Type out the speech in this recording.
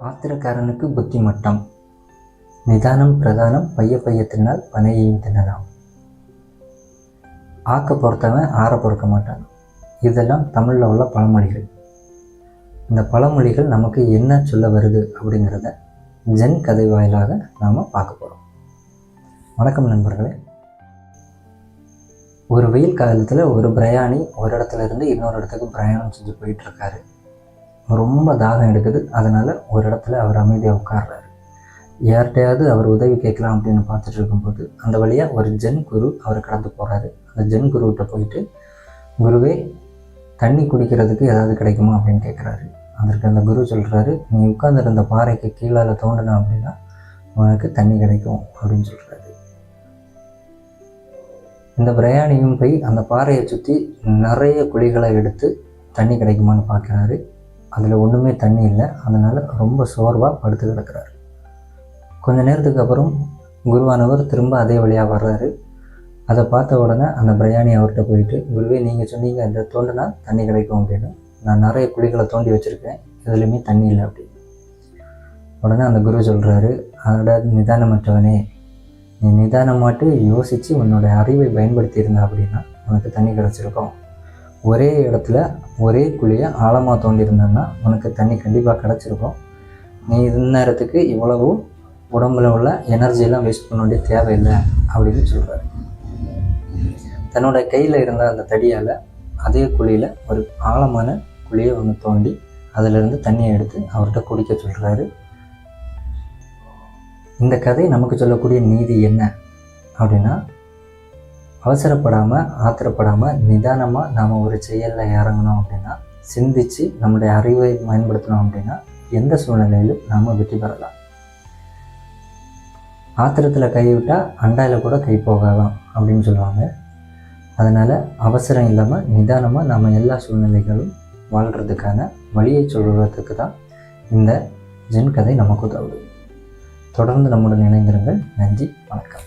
ஆத்திரக்காரனுக்கு புத்தி மட்டம் நிதானம் பிரதானம் பைய பைய தின்னால் பனையையும் தின்னலாம். ஆக்க பொறுத்தவன் ஆற பொறுக்க மாட்டான். இதெல்லாம் தமிழில் உள்ள பழமொழிகள். இந்த பழமொழிகள் நமக்கு என்ன சொல்ல வருது அப்படிங்கிறத ஜென் கதை வாயிலாக நாம் பார்க்க போகிறோம் வணக்கம் நண்பர்களே. ஒரு வெயில் காலத்தில் ஒரு பிரயாணி ஒரு இடத்துல இருந்து இன்னொரு இடத்துக்கு பிரயாணம் செஞ்சு போயிட்டுருக்காரு ரொம்ப தாகம் எடுக்குது. அதனால் ஒரு இடத்துல அவர் அமைதியாக உட்கார்றாரு. யார்கிட்டையாவது அவர் உதவி கேட்கலாம் அப்படின்னு பார்த்துட்டு இருக்கும்போது அந்த வழியாக ஒரு ஜென் குரு அவர் கடந்து போகிறாரு அந்த ஜென் குருக்கிட்ட போயிட்டு குருவே தண்ணி குடிக்கிறதுக்கு ஏதாவது கிடைக்குமா? அப்படின்னு கேட்குறாரு. அதற்கு அந்த குரு சொல்கிறாரு நீ உட்காந்துருந்த பாறைக்கு கீழால தோண்டினா அப்படின்னா உனக்கு தண்ணி கிடைக்கும் அப்படின்னு சொல்கிறாரு இந்த பிரயாணியும் போய் அந்த பாறையை சுற்றி நிறைய குழிகளை எடுத்து தண்ணி கிடைக்குமான்னு பார்க்குறாரு. அதில் ஒன்றுமே தண்ணி இல்லை. அதனால் ரொம்ப சோர்வாக படுத்து கிடக்கிறார். கொஞ்ச நேரத்துக்கு அப்புறம் குருவானவர் திரும்ப அதே வழியாக வர்றாரு. அதை பார்த்த உடனே அந்த பிரயாணி அவர்கிட்ட போயிட்டு குருவே நீங்கள் சொன்னீங்க இந்த தோண்டினா தண்ணி கிடைக்கும் அப்படின்னு. நான் நிறைய குழிகளை தோண்டி வச்சுருக்கேன். எதுலேயுமே தண்ணி இல்லை அப்படின்னு. உடனே அந்த குரு சொல்கிறாரு அதோட நிதானமற்றவனே நீ நிதானமாட்டு யோசித்து உன்னோட அறிவை பயன்படுத்தியிருந்த அப்படின்னா உனக்கு தண்ணி கிடச்சிருக்கும். ஒரே இடத்துல ஒரே குழியை ஆழமாக தோண்டியிருந்தேன்னா உனக்கு தண்ணி கண்டிப்பாக கிடச்சிருக்கும். நீ இந்நேரத்துக்கு இவ்வளவு உடம்புல உள்ள எனர்ஜியெல்லாம் வேஸ்ட் பண்ண வேண்டிய தேவையில்லை அப்படின்னு சொல்கிறாரு தன்னோட கையில் இருந்த அந்த தடியால் அதே குழியில் ஒரு ஆழமான குழியை ஒன்று தோண்டி அதிலிருந்து தண்ணியை எடுத்து அவர்கிட்ட குடிக்க சொல்கிறாரு இந்த கதை நமக்கு சொல்லக்கூடிய நீதி என்ன அப்படின்னா அவசரப்படாமல் ஆத்திரப்படாமல் நிதானமாக நாம் ஒரு செயலில் இறங்கணும் அப்படின்னா சிந்தித்து நம்முடைய அறிவை பயன்படுத்தினோம் அப்படின்னா எந்த சூழ்நிலையிலும் நாம் வெற்றி பெறலாம். ஆத்திரத்தில் கைவிட்டால் அண்டாயில் கூட கை போகலாம் அப்படின்னு சொல்லுவாங்க. அதனால் அவசரம் இல்லாமல் நிதானமாக நம்ம எல்லா சூழ்நிலைகளும் வாழ்கிறதுக்கான வழியை சொல்கிறதுக்கு தான் இந்த ஜென் கதை நமக்கு உதவுது. தொடர்ந்து நம்முடன் இணைந்திருங்கள். நன்றி வணக்கம்.